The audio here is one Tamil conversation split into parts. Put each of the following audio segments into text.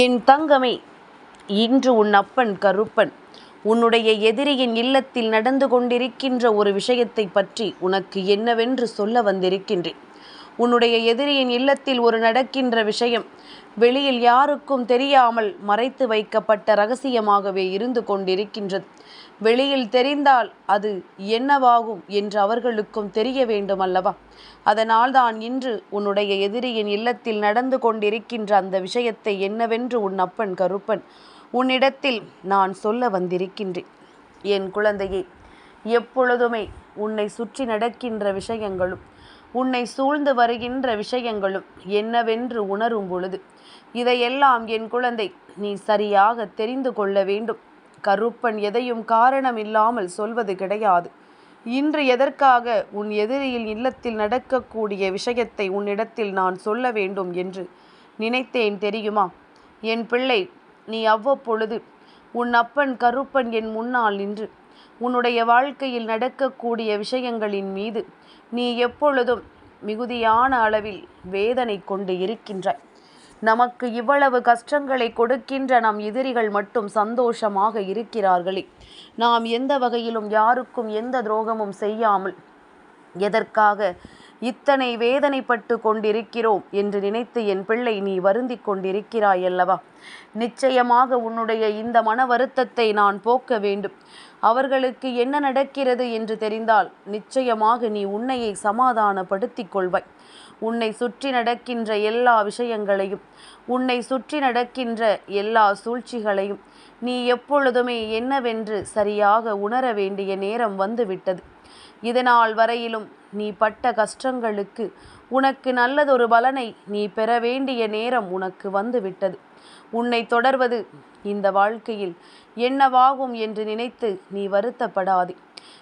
என் தங்கமே இன்று உன் அப்பன் கருப்பன். உன்னுடைய எதிரியின் இல்லத்தில் நடந்து கொண்டிருக்கின்ற ஒரு விஷயத்தை பற்றி உனக்கு என்னவென்று சொல்ல வந்திருக்கின்றேன். உன்னுடைய எதிரியின் இல்லத்தில் ஒரு நடக்கின்ற விஷயம் வெளியில் யாருக்கும் தெரியாமல் மறைத்து வைக்கப்பட்ட ரகசியமாகவே இருந்து கொண்டிருக்கின்றது. வெளியில் தெரிந்தால் அது என்னவாகும் என்று அவர்களுக்கும் தெரிய வேண்டும் அல்லவா அதனால்தான் இன்று உன்னுடைய எதிரியின் இல்லத்தில் நடந்து கொண்டிருக்கின்ற அந்த விஷயத்தை என்னவென்று உன் அப்பன் கருப்பன் உன்னிடத்தில் நான் சொல்ல வந்திருக்கின்றேன். என் குழந்தையே எப்பொழுதுமே உன்னை சுற்றி நடக்கின்ற விஷயங்களும் உன்னை சூழ்ந்து வருகின்ற விஷயங்களும் என்னவென்று உணரும் பொழுது இதையெல்லாம் என் குழந்தை நீ சரியாக தெரிந்து கொள்ள வேண்டும். கருப்பன் எதையும் காரணம் இல்லாமல் சொல்வது கிடையாது. இன்று எதற்காக உன் எதிரியில் இல்லத்தில் நடக்கக்கூடிய விஷயத்தை உன்னிடத்தில் நான் சொல்ல வேண்டும் என்று நினைத்தேன் தெரியுமா? என் பிள்ளை நீ அவ்வப்பொழுது உன் அப்பன் கருப்பன் என் முன்னால் நின்று உன்னுடைய வாழ்க்கையில் நடக்கக்கூடிய விஷயங்களின் மீது நீ எப்பொழுதும் மிகுதியான அளவில் வேதனை கொண்டு இருக்கின்றாய். நமக்கு இவ்வளவு கஷ்டங்களை கொடுக்கின்ற நம் எதிரிகள் மட்டும் சந்தோஷமாக இருக்கிறார்களே. நாம் எந்த வகையிலும் யாருக்கும் எந்த துரோகமும் செய்யாமல் எதற்காக இத்தனை வேதனைப்பட்டு கொண்டிருக்கிறோம் என்று நினைத்து என் பிள்ளை நீ வருந்திக் கொண்டிருக்கிறாய் அல்லவா? நிச்சயமாக உன்னுடைய இந்த மன வருத்தத்தை நான் போக்க வேண்டும். அவர்களுக்கு என்ன நடக்கிறது என்று தெரிந்தால் நிச்சயமாக நீ உன்னையை சமாதானப்படுத்திக் கொள்வாய். உன்னை சுற்றி நடக்கின்ற எல்லா விஷயங்களையும் உன்னை சுற்றி நடக்கின்ற எல்லா சூழ்ச்சிகளையும் நீ எப்பொழுதுமே என்னவென்று சரியாக உணர வேண்டிய நேரம் வந்துவிட்டது. இதனால் வரையிலும் நீ பட்ட கஷ்டங்களுக்கு உனக்கு நல்லதொரு பலனை நீ பெற வேண்டிய நேரம் உனக்கு வந்துவிட்டது. உன்னை தொடர்வது இந்த வாழ்க்கையில் என்னவாகும் என்று நினைத்து நீ வருத்தப்படாதே.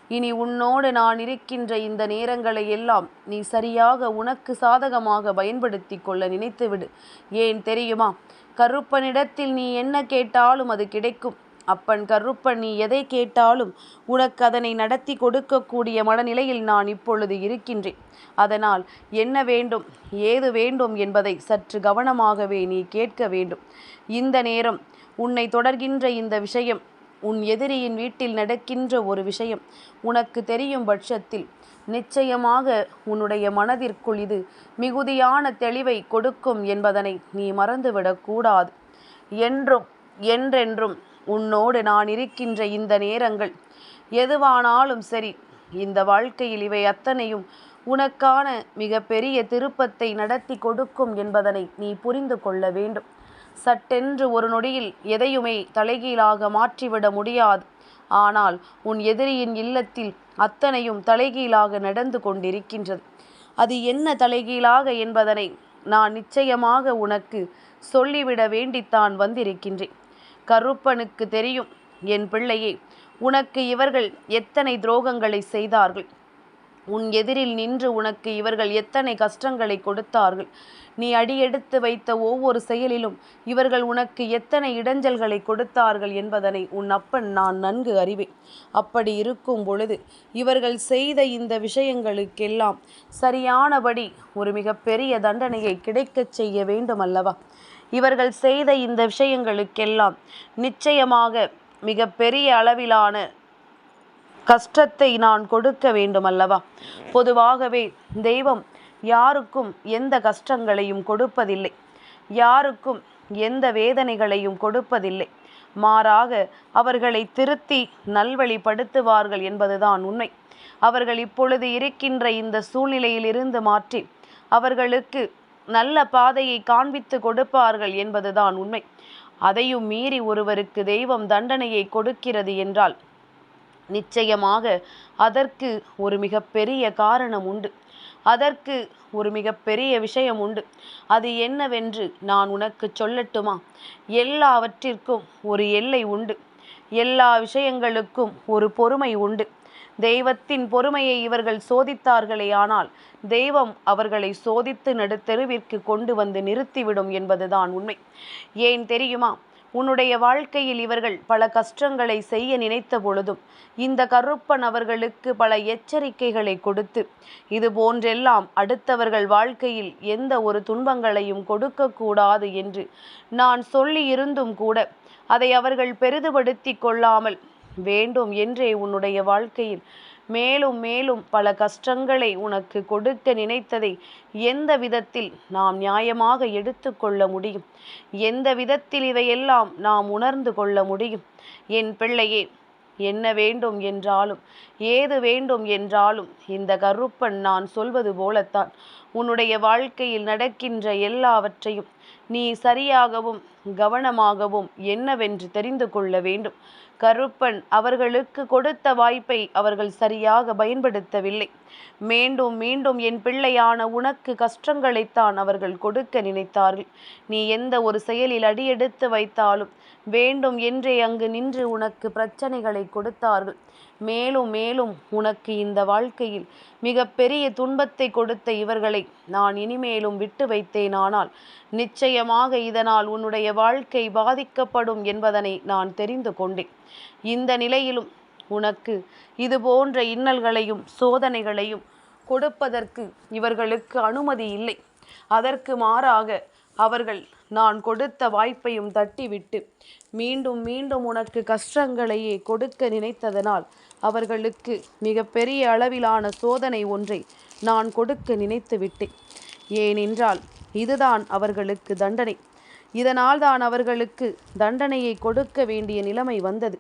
இனி உன்னோடு நான் இருக்கின்ற இந்த நேரங்களை எல்லாம் நீ சரியாக உனக்கு சாதகமாக பயன்படுத்தி கொள்ள நினைத்துவிடு. ஏன் தெரியுமா? கருப்பனிடத்தில் நீ என்ன கேட்டாலும் அது கிடைக்கும். அப்பன் கருப்பன் நீ எதை கேட்டாலும் உனக்கு அதனை நடத்தி கொடுக்கக்கூடிய மனநிலையில் நான் இப்பொழுது இருக்கின்றேன். அதனால் என்ன வேண்டும் ஏது வேண்டும் என்பதை சற்று கவனமாகவே நீ கேட்க வேண்டும். இந்த நேரம் உன்னை தொடர்கின்ற இந்த விஷயம் உன் எதிரியின் வீட்டில் நடக்கின்ற ஒரு விஷயம் உனக்கு தெரியும் பட்சத்தில் நிச்சயமாக உன்னுடைய மனதிற்குள் இது மிகுதியான தெளிவை கொடுக்கும் என்பதனை நீ மறந்துவிடக்கூடாது. என்றும் என்றென்றும் உன்னோடு நான் இருக்கின்ற இந்த நேரங்கள் எதுவானாலும் சரி இந்த வாழ்க்கையில் இவை அத்தனையும் உனக்கான மிகப்பெரிய திருப்பத்தை நடத்தி கொடுக்கும் என்பதனை நீ புரிந்து கொள்ள வேண்டும். சட்டென்று ஒரு நொடியில் எதையுமே தலைகீழாக மாற்றிவிட முடியாது. ஆனால் உன் எதிரியின் இல்லத்தில் அத்தனையும் தலைகீழாக நடந்து கொண்டிருக்கின்றது. அது என்ன தலைகீழாக என்பதனை நான் நிச்சயமாக உனக்கு சொல்லிவிட வேண்டித்தான் வந்திருக்கின்றேன். கருப்பனுக்கு தெரியும் என் பிள்ளையே. உனக்கு இவர்கள் எத்தனை துரோகங்களை செய்தார்கள்? உன் எதிரில் நின்று உனக்கு இவர்கள் எத்தனை கஷ்டங்களை கொடுத்தார்கள்? நீ அடியெடுத்து வைத்த ஒவ்வொரு செயலிலும் இவர்கள் உனக்கு எத்தனை இடைஞ்சல்களை கொடுத்தார்கள் என்பதனை உன் அப்பன் நான் நன்கு அறிவேன். அப்படி இருக்கும் பொழுது இவர்கள் செய்த இந்த விஷயங்களுக்கெல்லாம் சரியானபடி ஒரு மிகப்பெரிய தண்டனையை கிடைக்கச் செய்ய வேண்டும் அல்லவா இவர்கள் செய்த இந்த விஷயங்களுக்கெல்லாம் நிச்சயமாக மிக பெரிய அளவிலான கஷ்டத்தை நான் கொடுக்க வேண்டும் அல்லவா பொதுவாகவே தெய்வம் யாருக்கும் எந்த கஷ்டங்களையும் கொடுப்பதில்லை. யாருக்கும் எந்த வேதனைகளையும் கொடுப்பதில்லை. மாறாக அவர்களை திருத்தி நல்வழிப்படுத்துவார்கள் என்பதுதான் உண்மை. அவர்கள் இப்பொழுது இருக்கின்ற இந்த சூழ்நிலையிலிருந்து மாற்றி அவர்களுக்கு நல்ல பாதையை காண்பித்து கொடுப்பார்கள் என்பதுதான் உண்மை. அதையும் மீறி ஒருவருக்கு தெய்வம் தண்டனையை கொடுக்கிறது என்றால் நிச்சயமாக அதற்கு ஒரு மிகப்பெரிய காரணம் உண்டு. அதற்கு ஒரு மிகப்பெரிய விஷயம் உண்டு. அது என்னவென்று நான் உனக்கு சொல்லட்டுமா? எல்லாவற்றிற்கும் ஒரு எல்லை உண்டு. எல்லா விஷயங்களுக்கும் ஒரு பொறுமை உண்டு. தெய்வத்தின் பொறுமையை இவர்கள் சோதித்தார்களே ஆனால் தெய்வம் அவர்களை சோதித்து நடுத்தெருவிற்கு கொண்டு வந்து நிறுத்திவிடும் என்பதுதான் உண்மை. ஏன் தெரியுமா? உன்னுடைய வாழ்க்கையில் இவர்கள் பல கஷ்டங்களை செய்ய நினைத்த பொழுதும் இந்த கருப்பன் அவர்களுக்கு பல எச்சரிக்கைகளை கொடுத்து இது போன்றெல்லாம் அடுத்தவர்கள் வாழ்க்கையில் எந்த ஒரு துன்பங்களையும் கொடுக்கக்கூடாது என்று நான் சொல்லி இருந்தும் கூட அதை அவர்கள் பெரிதுபடுத்தி கொள்ளாமல் வேண்டும் என்றே உன்னுடைய வாழ்க்கையில். மேலும் மேலும் பல கஷ்டங்களை உனக்கு கொடுக்க நினைத்ததை எந்த விதத்தில் நாம் நியாயமாக எடுத்துக்கொள்ள முடியும்? எந்த விதத்தில் இவையெல்லாம் நாம் உணர்ந்து கொள்ள முடியும்? என் பிள்ளையே என்ன வேண்டும் என்றாலும் ஏது வேண்டும் என்றாலும் இந்த கருப்பன் நான் சொல்வது போலத்தான். உன்னுடைய வாழ்க்கையில் நடக்கின்ற எல்லாவற்றையும் நீ சரியாகவும் கவனமாகவும் என்னவென்று தெரிந்து கொள்ள வேண்டும். கருப்பன் அவர்களுக்கு கொடுத்த வாய்ப்பை அவர்கள் சரியாக பயன்படுத்தவில்லை. மீண்டும் மீண்டும் என் பிள்ளையான உனக்கு கஷ்டங்களைத்தான் அவர்கள் கொடுக்க நினைத்தார்கள். நீ எந்த ஒரு செயலில் அடியெடுத்து வைத்தாலும் வேண்டும் என்றே அங்கு நின்று உனக்கு பிரச்சனைகளை கொடுத்தார்கள். மேலும் மேலும் உனக்கு இந்த வாழ்க்கையில் மிக பெரிய துன்பத்தை கொடுத்த இவர்களை நான் இனிமேலும் விட்டு வைத்தேனானால் நிச்சயமாக இதனால் உன்னுடைய வாழ்க்கை பாதிக்கப்படும் என்பதனை நான் தெரிந்து கொண்டேன். இந்த நிலையிலும் உனக்கு இது போன்ற இன்னல்களையும் சோதனைகளையும் கொடுப்பதற்கு இவர்களுக்கு அனுமதி இல்லை. அதற்கு மாறாக அவர்கள் நான் கொடுத்த வாய்ப்பையும் தட்டிவிட்டு மீண்டும் மீண்டும் உனக்கு கஷ்டங்களையே கொடுக்க நினைத்ததனால் அவர்களுக்கு மிக பெரிய அளவிலான சோதனை ஒன்றை நான் கொடுக்க நினைத்து விட்டேன் ஏனென்றால் இதுதான் அவர்களுக்கு தண்டனை. இதனால் தான் அவர்களுக்கு தண்டனையை கொடுக்க வேண்டிய நிலைமை வந்தது.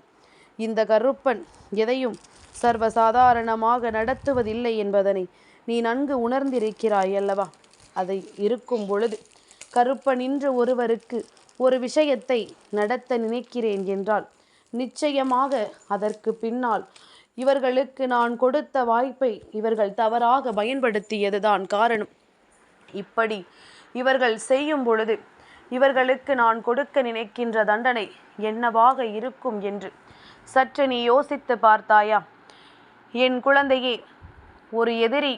இந்த கருப்பன் எதையும் சர்வசாதாரணமாக நடத்துவதில்லை என்பதனை நீ நன்கு உணர்ந்திருக்கிறாய் அல்லவா? அதை இருக்கும் பொழுது கருப்பனின்று ஒருவருக்கு ஒரு விஷயத்தை நடத்த நினைக்கிறேன் என்றால் நிச்சயமாக அதற்கு பின்னால் இவர்களுக்கு நான் கொடுத்த வாய்ப்பை இவர்கள் தவறாக பயன்படுத்தியதுதான் காரணம். இப்படி இவர்கள் செய்யும் பொழுது இவர்களுக்கு நான் கொடுக்க நினைக்கின்ற தண்டனை என்னவாக இருக்கும் என்று சற்று நீ யோசித்து பார்த்தாயா? என் குழந்தையே ஒரு எதிரி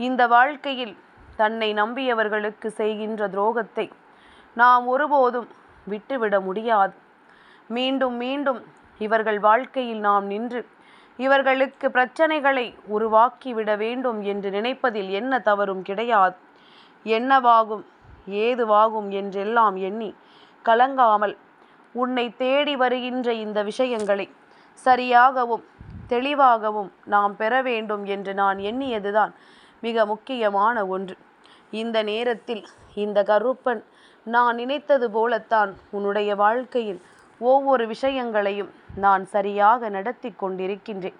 இந்த வாழ்க்கையில் தன்னை நம்பியவர்களுக்கு செய்கின்ற துரோகத்தை நாம் ஒருபோதும் விட்டுவிட முடியாது. மீண்டும் மீண்டும் இவர்கள் வாழ்க்கையில் நாம் நின்று இவர்களுக்கு பிரச்சனைகளை உருவாக்கிவிட வேண்டும் என்று நினைப்பதில் என்ன தவறும் கிடையாது. என்னவாகும் ஏதுவாகும் என்றெல்லாம் எண்ணி கலங்காமல் உன்னை தேடி வருகின்ற இந்த விஷயங்களை சரியாகவும் தெளிவாகவும் நாம் பெற வேண்டும் என்று நான் எண்ணியதுதான் மிக முக்கியமான ஒன்று. இந்த நேரத்தில் இந்த கருப்பன் நான் நினைத்தது போலத்தான் உன்னுடைய வாழ்க்கையில் ஒவ்வொரு விஷயங்களையும் நான் சரியாக நடத்தி கொண்டிருக்கின்றேன்.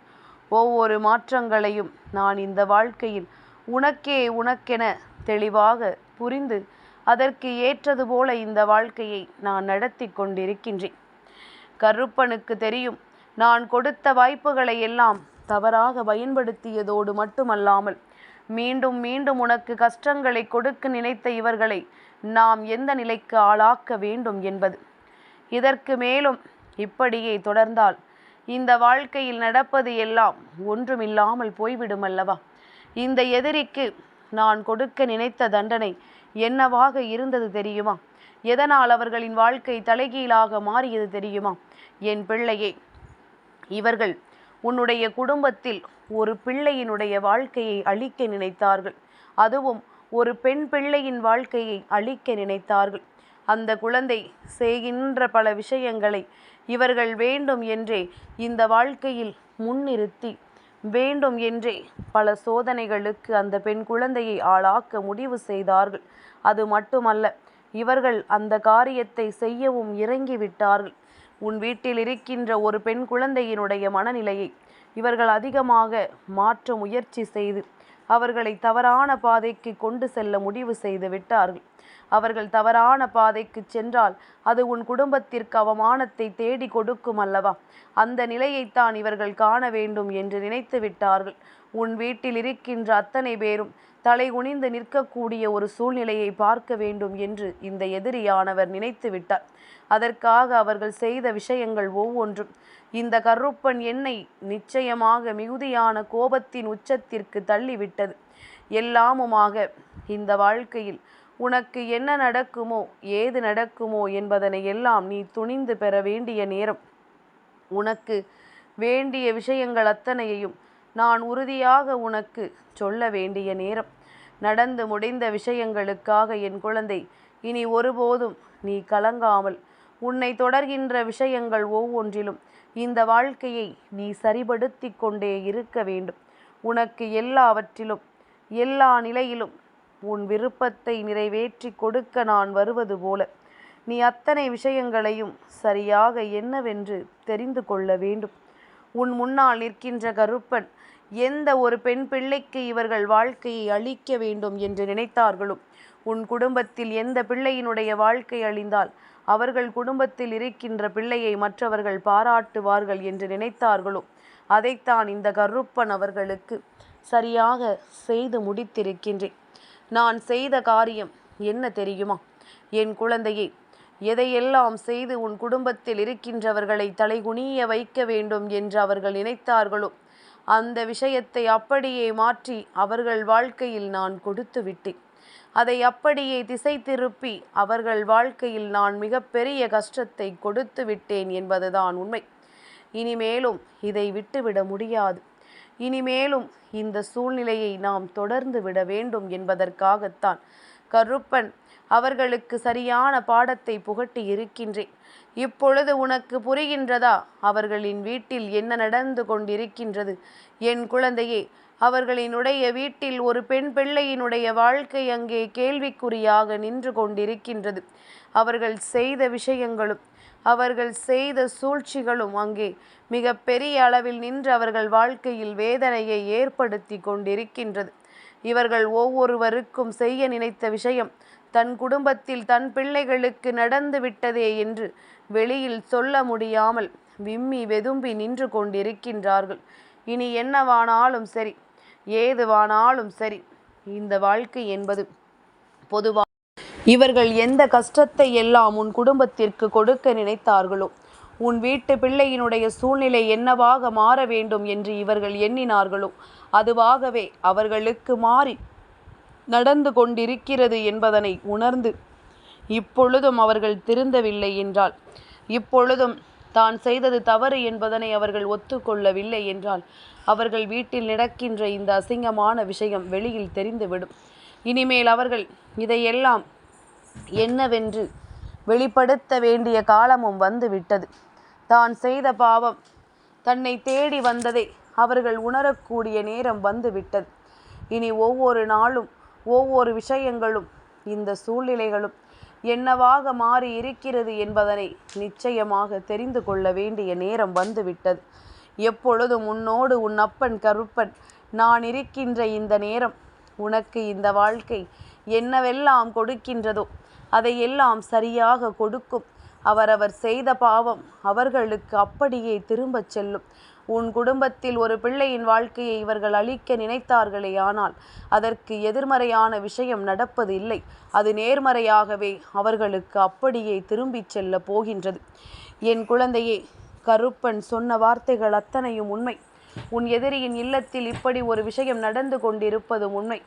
ஒவ்வொரு மாற்றங்களையும் நான் இந்த வாழ்க்கையில் உனக்கே உனக்கென தெளிவாக புரிந்து அதற்கு ஏற்றது போல இந்த வாழ்க்கையை நான் நடத்தி கொண்டிருக்கின்றேன். கருப்பனுக்கு தெரியும் நான் கொடுத்த வாய்ப்புகளை எல்லாம் தவறாக பயன்படுத்தியதோடு மட்டுமல்லாமல் மீண்டும் மீண்டும் உனக்கு கஷ்டங்களை கொடுக்க நினைத்த இவர்களை நாம் எந்த நிலைக்கு ஆளாக்க வேண்டும் என்பது. இதற்கு மேலும் இப்படியே தொடர்ந்தால் இந்த வாழ்க்கையில் நடப்பது எல்லாம் ஒன்றுமில்லாமல் போய்விடும் அல்லவா? இந்த எதிரிக்கு நான் கொடுக்க நினைத்த தண்டனை என்னவாக இருந்தது தெரியுமா? எதனால் அவர்களின் வாழ்க்கை தலைகீழாக மாறியது தெரியுமா? என் பிள்ளையே இவர்கள் உன்னுடைய குடும்பத்தில் ஒரு பிள்ளையினுடைய வாழ்க்கையை அழிக்க நினைத்தார்கள். அதுவும் ஒரு பெண் பிள்ளையின் வாழ்க்கையை அழிக்க நினைத்தார்கள். அந்த குழந்தை செய்கின்ற பல விஷயங்களை இவர்கள் வேண்டும் என்றே இந்த வாழ்க்கையில் முன்னிறுத்தி வேண்டும் என்றே பல சோதனைகளுக்கு அந்த பெண் குழந்தையை ஆளாக்க முடிவு செய்தார்கள். அது மட்டுமல்ல இவர்கள் அந்த காரியத்தை செய்யவும் இறங்கிவிட்டார்கள். உன் வீட்டில் இருக்கின்ற ஒரு பெண் குழந்தையினுடைய மனநிலையை இவர்கள் அதிகமாக மாற்ற முயற்சி செய்து அவர்களை தவறான பாதைக்கு கொண்டு செல்ல முடிவு செய்து விட்டார்கள். அவர்கள் தவறான பாதைக்கு சென்றால் அது உன் குடும்பத்திற்கு அவமானத்தை தேடி கொடுக்கும் அல்லவா? அந்த நிலையைத்தான் இவர்கள் காண வேண்டும் என்று நினைத்து விட்டார்கள். உன் வீட்டில் இருக்கின்ற அத்தனை பேரும் தலை குனிந்து நிற்கக்கூடிய ஒரு சூழ்நிலையை பார்க்க வேண்டும் என்று இந்த எதிரியானவர் நினைத்து விட்டார். அதற்காக அவர்கள் செய்த விஷயங்கள் ஒவ்வொன்றும் இந்த கருப்பன் என்னை நிச்சயமாக மிகுதியான கோபத்தின் உச்சத்திற்கு தள்ளிவிட்டது. எல்லாமுமாக இந்த வாழ்க்கையில் உனக்கு என்ன நடக்குமோ ஏது நடக்குமோ என்பதனை எல்லாம் நீ துணிந்து பெற வேண்டிய நேரம். உனக்கு வேண்டிய விஷயங்கள் அத்தனையையும் நான் உறுதியாக உனக்கு சொல்ல வேண்டிய நேரம். நடந்து முடிந்த விஷயங்களுக்காக என் குழந்தை இனி ஒருபோதும் நீ கலங்காமல் உன்னை தொடர்கின்ற விஷயங்கள் ஒவ்வொன்றிலும் இந்த வாழ்க்கையை நீ சரிபடுத்தி கொண்டே இருக்க வேண்டும். உனக்கு எல்லாவற்றிலும் எல்லா நிலையிலும் உன் விருப்பத்தை நிறைவேற்றி கொடுக்க நான் வருவது போல. நீ அத்தனை விஷயங்களையும் சரியாக என்னவென்று தெரிந்து கொள்ள வேண்டும். உன் முன்னால் நிற்கின்ற கருப்பன் எந்த ஒரு பெண் பிள்ளைக்கு இவர்கள் வாழ்க்கையை அழிக்க வேண்டும் என்று நினைத்தார்களும் உன் குடும்பத்தில் எந்த பிள்ளையினுடைய வாழ்க்கை அழிந்தால் அவர்கள் குடும்பத்தில் இருக்கின்ற பிள்ளையை மற்றவர்கள் பாராட்டுவார்கள் என்று நினைத்தார்களோ? அதைத்தான் இந்த கருப்பன் அவர்களுக்கு சரியாக செய்து முடித்திருக்கின்றேன். நான் செய்த காரியம் என்ன தெரியுமா? என் குழந்தையை எதையெல்லாம் செய்து உன் குடும்பத்தில் இருக்கின்றவர்களை தலைகுனிய வைக்க வேண்டும் என்று அவர்கள் நினைத்தார்களோ அந்த விஷயத்தை அப்படியே மாற்றி அவர்கள் வாழ்க்கையில் நான் கொடுத்து விட்டேன். அதை அப்படியே திசை திருப்பி அவர்கள் வாழ்க்கையில் நான் மிகப்பெரிய கஷ்டத்தை கொடுத்து விட்டேன் என்பதுதான் உண்மை. இனிமேலும் இதை விட்டுவிட முடியாது. இனிமேலும் இந்த சூழ்நிலையை நாம் தொடர்ந்து விட வேண்டும் என்பதற்காகத்தான் கருப்பன் அவர்களுக்கு சரியான பாடத்தை புகட்டி இருக்கின்றேன். இப்பொழுது உனக்கு புரிகின்றதா? அவர்களின் வீட்டில் என்ன நடந்து கொண்டிருக்கின்றது? என் குழந்தையே அவர்களினுடைய வீட்டில் ஒரு பெண் பிள்ளையினுடைய வாழ்க்கை அங்கே கேள்விக்குறியாக நின்று கொண்டிருக்கின்றது. அவர்கள் செய்த விஷயங்களும் அவர்கள் செய்த சூழ்ச்சிகளும் அங்கே மிக பெரிய அளவில் நின்று அவர்கள் வாழ்க்கையில் வேதனையை ஏற்படுத்தி கொண்டிருக்கின்றது. இவர்கள் ஒவ்வொருவருக்கும் செய்ய நினைத்த விஷயம் தன் குடும்பத்தில் தன் பிள்ளைகளுக்கு நடந்து விட்டதே என்று வெளியில் சொல்ல முடியாமல் விம்மி வெதும்பி நின்று கொண்டிருக்கின்றார்கள். இனி என்னவானாலும் சரி ஏதுவானாலும் சரி இந்த வாழ்க்கை என்பது பொதுவாக இவர்கள் எந்த கஷ்டத்தை எல்லாம் உன் குடும்பத்திற்கு கொடுக்க நினைத்தார்களோ? உன் வீட்டு பிள்ளையினுடைய சூழ்நிலை என்னவாக மாற வேண்டும் என்று இவர்கள் எண்ணினார்களோ? அதுவாகவே அவர்களுக்கு மாறி நடந்து கொண்டிருக்கிறது என்பதனை உணர்ந்து இப்பொழுதும் அவர்கள் திருந்தவில்லை என்றால் இப்பொழுதும் தான் செய்தது தவறு என்பதனை அவர்கள் ஒத்துக்கொள்ளவில்லை என்றால் அவர்கள் வீட்டில் நடக்கின்ற இந்த அசிங்கமான விஷயம் வெளியில் தெரிந்துவிடும். இனிமேல் அவர்கள் இதையெல்லாம் என்னவென்று வெளிப்படுத்த வேண்டிய காலமும் வந்துவிட்டது. தான் செய்த பாவம் தன்னை தேடி வந்ததை அவர்கள் உணரக்கூடிய நேரம் வந்துவிட்டது. இனி ஒவ்வொரு நாளும் ஒவ்வொரு விஷயங்களும் இந்த சூழ்நிலைகளும் என்னவாக மாறி இருக்கிறது என்பதனை நிச்சயமாக தெரிந்து கொள்ள வேண்டிய நேரம் வந்துவிட்டது. எப்பொழுதும் உன்னோடு உன் அப்பன் கருப்பன் நான் இருக்கின்ற இந்த நேரம் உனக்கு இந்த வாழ்க்கை என்னவெல்லாம் கொடுக்கின்றதோ அதையெல்லாம் சரியாக கொடுக்கும். அவரவர் செய்த பாவம் அவர்களுக்கு அப்படியே திரும்பச் செல்லும். உன் குடும்பத்தில் ஒரு பிள்ளையின் வாழ்க்கையை இவர்கள் அழிக்க நினைத்தார்களே ஆனால் அதற்கு எதிர்மறையான விஷயம் நடப்பது இல்லை அது நேர்மறையாகவே அவர்களுக்கு அப்படியே திரும்பிச் செல்ல போகின்றது. என் குழந்தையே கருப்பன் சொன்ன வார்த்தைகள் அத்தனையும் உண்மை. உன் எதிரியின் இல்லத்தில் இப்படி ஒரு விஷயம் நடந்து கொண்டிருப்பது உண்மை.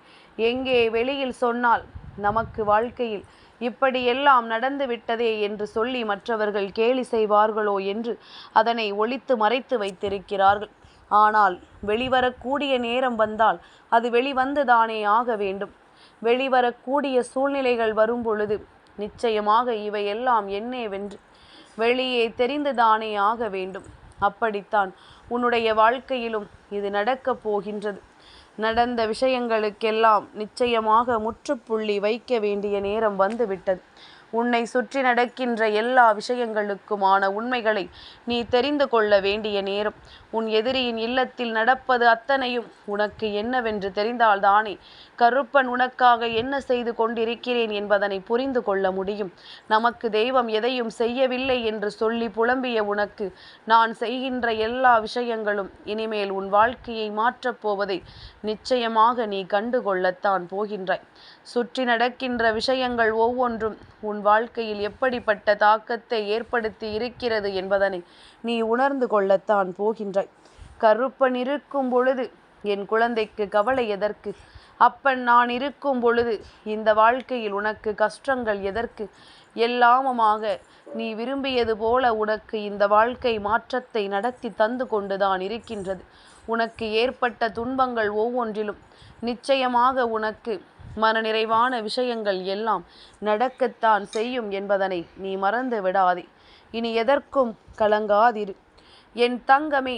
எங்கே வெளியில் சொன்னால் நமக்கு வாழ்க்கையில் இப்படியெல்லாம் நடந்து விட்டதே என்று சொல்லி மற்றவர்கள் கேலி செய்வார்களோ என்று அதனை ஒழித்து மறைத்து வைத்திருக்கிறார்கள். ஆனால் வெளிவரக்கூடிய நேரம் வந்தால் அது வெளிவந்துதானே ஆக வேண்டும். வெளிவரக்கூடிய சூழ்நிலைகள் வரும் பொழுது நிச்சயமாக இவையெல்லாம் என்னேவென்று வெளியே தெரிந்துதானே ஆக வேண்டும். அப்படித்தான் உன்னுடைய வாழ்க்கையிலும் இது நடக்கப் போகின்றது. நடந்த விஷயங்களுக்கெல்லாம் நிச்சயமாக முற்றுப்புள்ளி வைக்க வேண்டிய நேரம் வந்துவிட்டது. உன்னை சுற்றி நடக்கின்ற எல்லா விஷயங்களுக்குமான உண்மைகளை நீ தெரிந்து கொள்ள வேண்டிய நேரம். உன் எதிரியின் இல்லத்தில் நடப்பது அத்தனையும் உனக்கு என்னவென்று தெரிந்தால்தானே. கருப்பன் உனக்காக என்ன செய்து கொண்டிருக்கிறேன் என்பதனை புரிந்து கொள்ள முடியும். நமக்கு தெய்வம் எதையும் செய்யவில்லை என்று சொல்லி புலம்பிய உனக்கு நான் செய்கின்ற எல்லா விஷயங்களும் இனிமேல் உன் வாழ்க்கையை மாற்றப் போவதை நிச்சயமாக நீ கண்டுகொள்ளத்தான் போகின்றாய். சுற்றி நடக்கின்ற விஷயங்கள் ஒவ்வொன்றும் உன் வாழ்க்கையில் எப்படிப்பட்ட தாக்கத்தை ஏற்படுத்தி இருக்கிறது என்பதனை நீ உணர்ந்து கொள்ளத்தான் போகின்றாய். கருப்பன் இருக்கும் பொழுது என் குழந்தைக்கு கவலை எதற்கு? அப்பன் நான் இருக்கும் பொழுது இந்த வாழ்க்கையில் உனக்கு கஷ்டங்கள் எதற்கு? எல்லாமுமாக நீ விரும்பியது போல உனக்கு இந்த வாழ்க்கை மாற்றத்தை நடத்தி தந்து கொண்டுதான் இருக்கின்றது. உனக்கு ஏற்பட்ட துன்பங்கள் ஒவ்வொன்றிலும் நிச்சயமாக உனக்கு மனநிறைவான விஷயங்கள் எல்லாம் நடக்கத்தான் செய்யும் என்பதனை நீ மறந்து விடாதே. இனி எதற்கும் கலங்காதிரு. என் தங்கமே